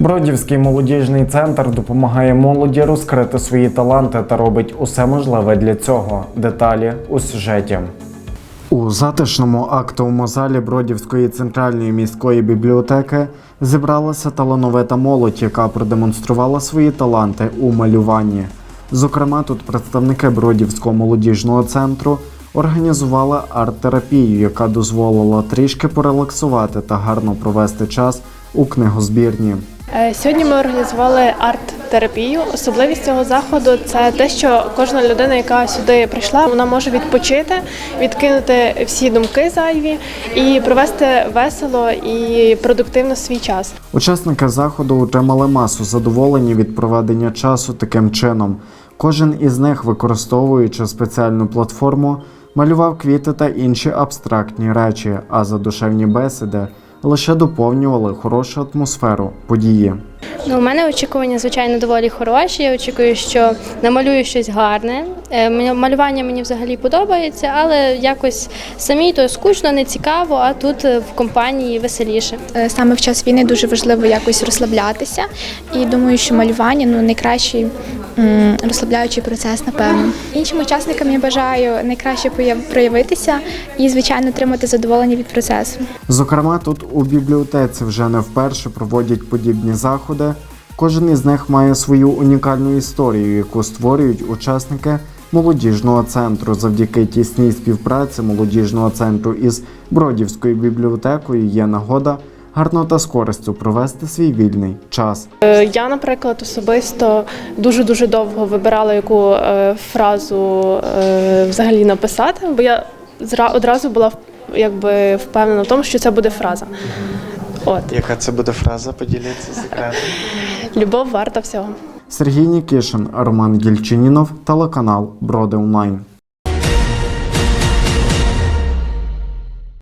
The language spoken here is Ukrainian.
Бродівський молодіжний центр допомагає молоді розкрити свої таланти та робить усе можливе для цього. Деталі у сюжеті. У затишному актовому залі Бродівської центральної міської бібліотеки зібралася талановита молодь, яка продемонструвала свої таланти у малюванні. Зокрема, тут представники Бродівського молодіжного центру організували арт-терапію, яка дозволила трішки порелаксувати та гарно провести час у книгозбірні. Е, Сьогодні ми організували арт-терапію. Особливість цього заходу це те, що кожна людина, яка сюди прийшла, вона може відпочити, відкинути всі думки зайві і провести весело і продуктивно свій час. Учасники заходу отримали масу задоволення від проведення часу таким чином. Кожен із них, використовуючи спеціальну платформу, малював квіти та інші абстрактні речі, а задушевні бесіди лише доповнювали хорошу атмосферу події. Ну, у мене очікування, звичайно, доволі хороші. Я очікую, що намалюю щось гарне. Е, Малювання мені взагалі подобається, але якось самій то скучно, не цікаво, а тут е, в компанії веселіше. Е, Саме в час війни дуже важливо якось розслаблятися. І думаю, що малювання ну найкращий розслабляючий процес, напевно. Іншим учасникам я бажаю найкраще проявитися і, звичайно, отримати задоволення від процесу. Зокрема, тут у бібліотеці вже не вперше проводять подібні заходи. Кожен із них має свою унікальну історію, яку створюють учасники молодіжного центру. Завдяки тісній співпраці молодіжного центру із Бродівською бібліотекою є нагода гарно та з користю провести свій вільний час. Е, Я, наприклад, особисто дуже дуже довго вибирала, яку е, фразу е, взагалі написати, бо я одразу була якби впевнена в тому, що це буде фраза. От Яка це буде фраза? Поділіться секретом. любов варта всього. Сергій Нікішин, Роман Гільчинінов, телеканал Броди Онлайн.